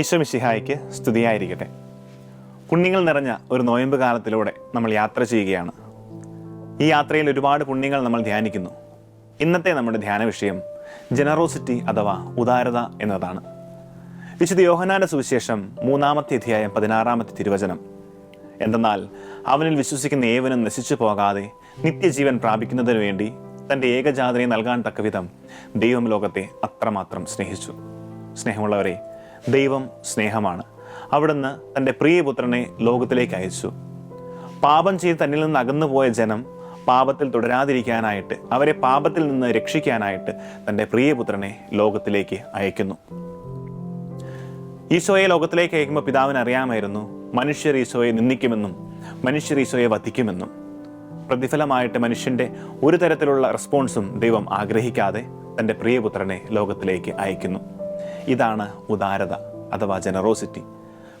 ഈശോ മിശിഹായ്ക്ക് സ്തുതിയായിരിക്കട്ടെ. പുണ്യങ്ങൾ നിറഞ്ഞ ഒരു നോയമ്പ് കാലത്തിലൂടെ നമ്മൾ യാത്ര ചെയ്യുകയാണ്. ഈ യാത്രയിൽ ഒരുപാട് പുണ്യങ്ങൾ നമ്മൾ ധ്യാനിക്കുന്നു. ഇന്നത്തെ നമ്മുടെ ധ്യാന വിഷയം ജനറോസിറ്റി അഥവാ ഉദാരത എന്നതാണ്. വിശുദ്ധ യോഹനാന സുവിശേഷം മൂന്നാമത്തെ അധ്യായം പതിനാറാമത്തെ തിരുവചനം. എന്തെന്നാൽ അവനിൽ വിശ്വസിക്കുന്ന ഏവനും നശിച്ചു പോകാതെ നിത്യജീവൻ പ്രാപിക്കുന്നതിന് വേണ്ടി തന്റെ ഏകജാതനെ നൽകാൻ തക്കവിധം ദൈവം ലോകത്തെ അത്രമാത്രം സ്നേഹിച്ചു. സ്നേഹമുള്ളവരെ ദൈവം സ്നേഹമാണ്. അവിടുന്ന് തന്റെ പ്രിയപുത്രനെ ലോകത്തിലേക്ക് അയച്ചു. പാപം ചെയ്ത് തന്നിൽ നിന്ന് അകന്നു പോയ ജനം പാപത്തിൽ തുടരാതിരിക്കാനായിട്ട് അവരെ പാപത്തിൽ നിന്ന് രക്ഷിക്കാനായിട്ട് തന്റെ പ്രിയപുത്രനെ ലോകത്തിലേക്ക് അയക്കുന്നു. ഈശോയെ ലോകത്തിലേക്ക് അയക്കുമ്പോൾ പിതാവിന് അറിയാമായിരുന്നു മനുഷ്യർ ഈശോയെ നിന്ദിക്കുമെന്നും മനുഷ്യർ ഈശോയെ വധിക്കുമെന്നും. പ്രതിഫലമായിട്ട് മനുഷ്യന്റെ ഒരു തരത്തിലുള്ള റെസ്പോൺസും ദൈവം ആഗ്രഹിക്കാതെ തന്റെ പ്രിയപുത്രനെ ലോകത്തിലേക്ക് അയക്കുന്നു. ഇതാണ് ഉദാരത അഥവാ ജനറോസിറ്റി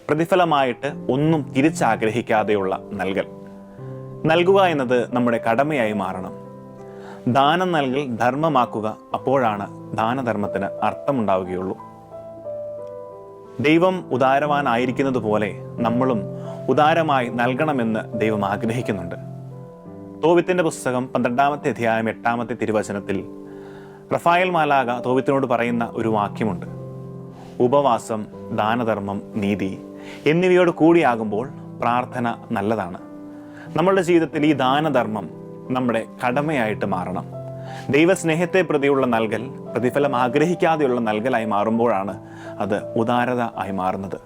പ്രതിഫലമായിട്ട് ഒന്നും തിരിച്ചാഗ്രഹിക്കാതെയുള്ള നൽകൽ. നൽകുക എന്നത് നമ്മുടെ കടമയായി മാറണം. ദാനം നൽകൽ ധർമ്മമാക്കുക അപ്പോഴാണ് ദാനധർമ്മത്തിന് അർത്ഥമുണ്ടാവുകയുള്ളൂ. ദൈവം ഉദാരവാനായിരിക്കുന്നത് പോലെ നമ്മളും ഉദാരമായി നൽകണമെന്ന് ദൈവം ആഗ്രഹിക്കുന്നുണ്ട്. തോവിത്തിന്റെ പുസ്തകം പന്ത്രണ്ടാമത്തെ അധ്യായം എട്ടാമത്തെ തിരുവചനത്തിൽ റഫായൽ മാലാക തോവിത്തിനോട് പറയുന്ന ഒരു വാക്യമുണ്ട്. ഉപവാസം ദാനധർമ്മം നീതി എന്നിവയോട് കൂടിയാകുമ്പോൾ പ്രാർത്ഥന നല്ലതാണ്. നമ്മളുടെ ജീവിതത്തിൽ ഈ ദാനധർമ്മം നമ്മുടെ കടമയായിട്ട് മാറണം. ദൈവസ്നേഹത്തെ പ്രതിയുള്ള നൽകൽ പ്രതിഫലം ആഗ്രഹിക്കാതെയുള്ള നൽകലായി മാറുമ്പോഴാണ് അത് ഉദാരത ആയി മാറുന്നത്.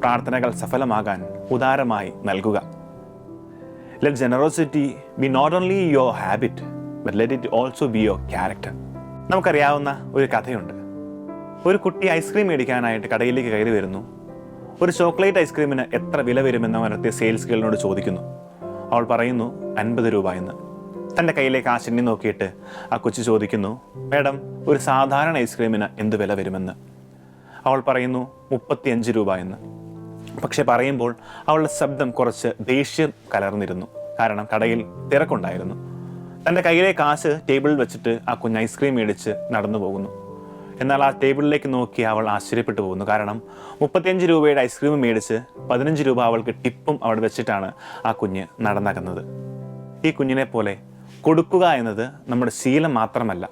പ്രാർത്ഥനകൾ സഫലമാകാൻ ഉദാരമായി നൽകുക. Let generosity be not only your habit but let it also be your character നമുക്കറിയാവുന്ന ഒരു കഥയുണ്ട്. ഒരു കുട്ടി ഐസ്ക്രീം മേടിക്കാനായിട്ട് കടയിലേക്ക് കയറി വരുന്നു. ഒരു ചോക്ലേറ്റ് ഐസ്ക്രീമിന് എത്ര വില വരുമെന്ന് അവനത്തെ സെയിൽസ് ഗേളിനോട് ചോദിക്കുന്നു. അവൾ പറയുന്നു അൻപത് രൂപ എന്ന്. തന്റെ കയ്യിലേക്ക് ആ ചെണ്ണി നോക്കിയിട്ട് ആ കൊച്ചു ചോദിക്കുന്നു മേഡം ഒരു സാധാരണ ഐസ്ക്രീമിന് എന്ത് വില വരുമെന്ന്? അവൾ പറയുന്നു മുപ്പത്തിയഞ്ച് രൂപ എന്ന്. പക്ഷെ പറയുമ്പോൾ അവളുടെ ശബ്ദം കുറച്ച് ദേഷ്യം കലർന്നിരുന്നു. കാരണം കടയിൽ തിരക്കുണ്ടായിരുന്നു. തന്റെ കയ്യിലെ കാശ് ടേബിളിൽ വെച്ചിട്ട് ആ കുഞ്ഞ് ഐസ്ക്രീം മേടിച്ച് നടന്നു പോകുന്നു എന്നാൽ ആ ടേബിളിലേക്ക് നോക്കി അവൾ ആശ്ചര്യപ്പെട്ടു പോകുന്നു. കാരണം മുപ്പത്തിയഞ്ച് രൂപയുടെ ഐസ്ക്രീം മേടിച്ച് പതിനഞ്ച് രൂപ അവൾക്ക് ടിപ്പും അവിടെ വെച്ചിട്ടാണ് ആ കുഞ്ഞ് നടന്നകുന്നത്. ഈ കുഞ്ഞിനെ പോലെ കൊടുക്കുക എന്നത് നമ്മുടെ ശീലം മാത്രമല്ല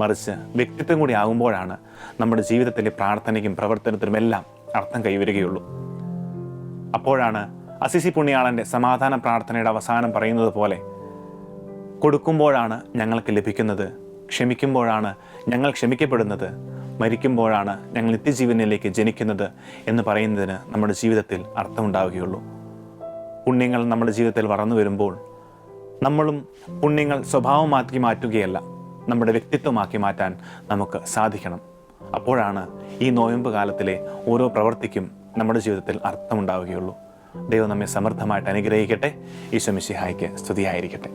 മറിച്ച് വ്യക്തിത്വം കൂടി ആകുമ്പോഴാണ് നമ്മുടെ ജീവിതത്തിലെ പ്രാർത്ഥനയ്ക്കും പ്രവർത്തനത്തിനും എല്ലാം അർത്ഥം കൈവരികയുള്ളൂ. അപ്പോഴാണ് അസിസി പുണ്യാളന്റെ സമാധാന പ്രാർത്ഥനയുടെ അവസാനം പറയുന്നത് പോലെ കൊടുക്കുമ്പോഴാണ് ഞങ്ങൾക്ക് ലഭിക്കുന്നത് ക്ഷമിക്കുമ്പോഴാണ് ഞങ്ങൾ ക്ഷമിക്കപ്പെടുന്നത് മരിക്കുമ്പോഴാണ് ഞങ്ങൾ നിത്യജീവനിലേക്ക് ജനിക്കുന്നത് എന്ന് പറയുന്നതിന് നമ്മുടെ ജീവിതത്തിൽ അർത്ഥമുണ്ടാവുകയുള്ളൂ. പുണ്യങ്ങൾ നമ്മുടെ ജീവിതത്തിൽ വളർന്നു വരുമ്പോൾ നമ്മളും പുണ്യങ്ങൾ സ്വഭാവമാക്കി മാറ്റുകയല്ല നമ്മുടെ വ്യക്തിത്വമാക്കി മാറ്റാൻ നമുക്ക് സാധിക്കണം. അപ്പോഴാണ് ഈ നോയമ്പ് കാലത്തിലെ ഓരോ പ്രവൃത്തിക്കും നമ്മുടെ ജീവിതത്തിൽ അർത്ഥമുണ്ടാവുകയുള്ളൂ. ദൈവം നമ്മെ സമൃദ്ധമായിട്ട് അനുഗ്രഹിക്കട്ടെ. ഈശോ മിശിഹായ്ക്ക് സ്തുതിയായിരിക്കട്ടെ.